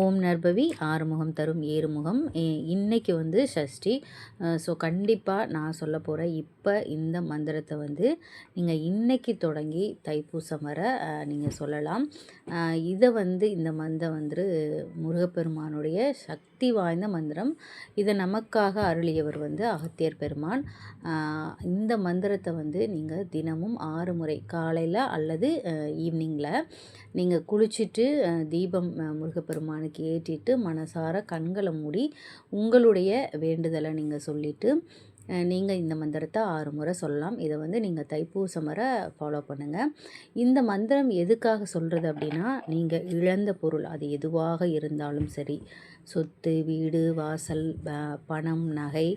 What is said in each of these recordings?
ஓம் நர்பவி ஆறுமுகம் தரும் ஏறுமுகம். இன்னைக்கு வந்து ஷஷ்டி. ஸோ கண்டிப்பாக நான் சொல்ல போகிற இப்போ இந்த மந்திரத்தை வந்து நீங்கள் இன்னைக்கு தொடங்கி தைப்பூசம் வர நீங்கள் சொல்லலாம். இதை வந்து இந்த மந்திரம் வந்து முருகப்பெருமானுடைய சக்தி வாய்ந்த மந்திரம். இதை நமக்காக அருளியவர் வந்து அகத்தியர் பெருமான். இந்த மந்திரத்தை வந்து நீங்கள் தினமும் ஆறு முறை காலையில் அல்லது ஈவினிங்கில் நீங்கள் குளிச்சுட்டு தீபம் முருகப்பெருமான் அவனுக்கு ஏற்றிட்டு மனசார கண்களை மூடி உங்களுடைய வேண்டுதலை நீங்கள் சொல்லிவிட்டு நீங்கள் இந்த மந்திரத்தை ஆறு முறை சொல்லலாம். இதை வந்து நீங்கள் தைப்பூசம் வரை ஃபாலோ பண்ணுங்கள் இந்த மந்திரம் எதுக்காக சொல்கிறது அப்படின்னா நீங்கள் இழந்த பொருள் அது எதுவாக இருந்தாலும் சரி சொத்து வீடு வாசல் பணம் நகை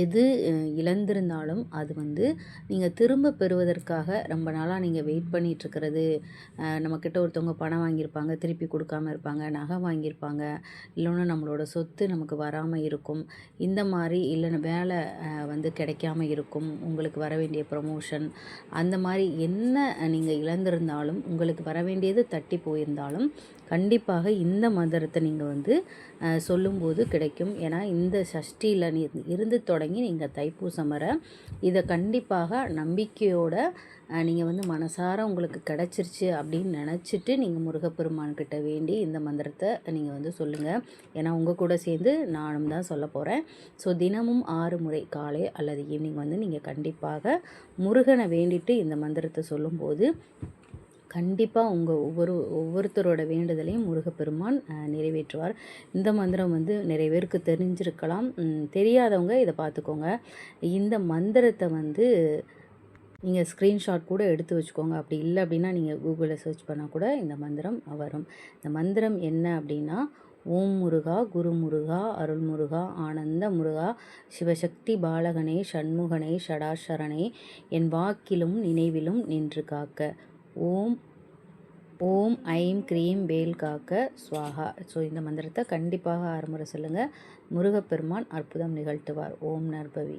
எது இழந்திருந்தாலும் அது வந்து நீங்கள் திரும்ப பெறுவதற்காக ரொம்ப நாளாக நீங்கள் வெயிட் பண்ணிகிட்ருக்கிறது நம்மக்கிட்ட ஒருத்தவங்க பணம் வாங்கியிருப்பாங்க திருப்பி கொடுக்காம இருப்பாங்க நகை வாங்கியிருப்பாங்க இல்லைன்னா நம்மளோட சொத்து நமக்கு வராமல் இருக்கும். இந்த மாதிரி இல்லைன்னா வேலை வந்து கிடைக்காம இருக்கும். உங்களுக்கு வர வேண்டிய ப்ரமோஷன் அந்த மாதிரி என்ன நீங்கள் இழந்திருந்தாலும் உங்களுக்கு வர வேண்டியது தட்டி போயிருந்தாலும் கண்டிப்பாக இந்த மந்திரத்தை நீங்கள் வந்து சொல்லும்போது கிடைக்கும். ஏன்னா இந்த சஷ்டியில் இருந்து தொடங்கி நீங்கள் தைப்பூசம் வர இதை கண்டிப்பாக நம்பிக்கையோட நீங்கள் வந்து மனசார உங்களுக்கு கிடச்சிருச்சு அப்படின்னு நினச்சிட்டு நீங்கள் முருகப்பெருமான்கிட்ட வேண்டி இந்த மந்திரத்தை நீங்கள் வந்து சொல்லுங்கள் ஏன்னா உங்கள் கூட சேர்ந்து நானும் தான் சொல்ல போகிறேன் ஸோ தினமும் ஆறு முறை காலை அல்லது ஈவினிங் வந்து நீங்கள் கண்டிப்பாக முருகனை வேண்டிட்டு இந்த மந்திரத்தை சொல்லும்போது கண்டிப்பாக உங்கள் ஒவ்வொரு ஒவ்வொருத்தரோட வேண்டுதலையும் முருகப்பெருமான் நிறைவேற்றுவார். இந்த மந்திரம் வந்து நிறைய பேருக்கு தெரிஞ்சிருக்கலாம். தெரியாதவங்க இதை பார்த்துக்கோங்க. இந்த மந்திரத்தை வந்து நீங்கள் ஸ்க்ரீன்ஷாட் கூட எடுத்து வச்சுக்கோங்க. அப்படி இல்லை அப்படின்னா நீங்கள் கூகுளில் சர்ச் பண்ணால் கூட இந்த மந்திரம் வரும். இந்த மந்திரம் என்ன அப்படின்னா ஓம் முருகா குரு முருகா அருள் முருகா ஆனந்த முருகா சிவசக்தி பாலகனே சண்முகனே ஷடாஷரணே என் வாக்கிலும் நினைவிலும் நின்று காக்க. ஓம் ஓம் ஐம் க்ரீம் வேல் காக்க ஸ்வாகா ஸோ இந்த மந்திரத்தை கண்டிப்பாக ஆறுமுறை சொல்லுங்கள் முருகப்பெருமான் அற்புதம் நிகழ்த்துவார். ஓம் நர்பவி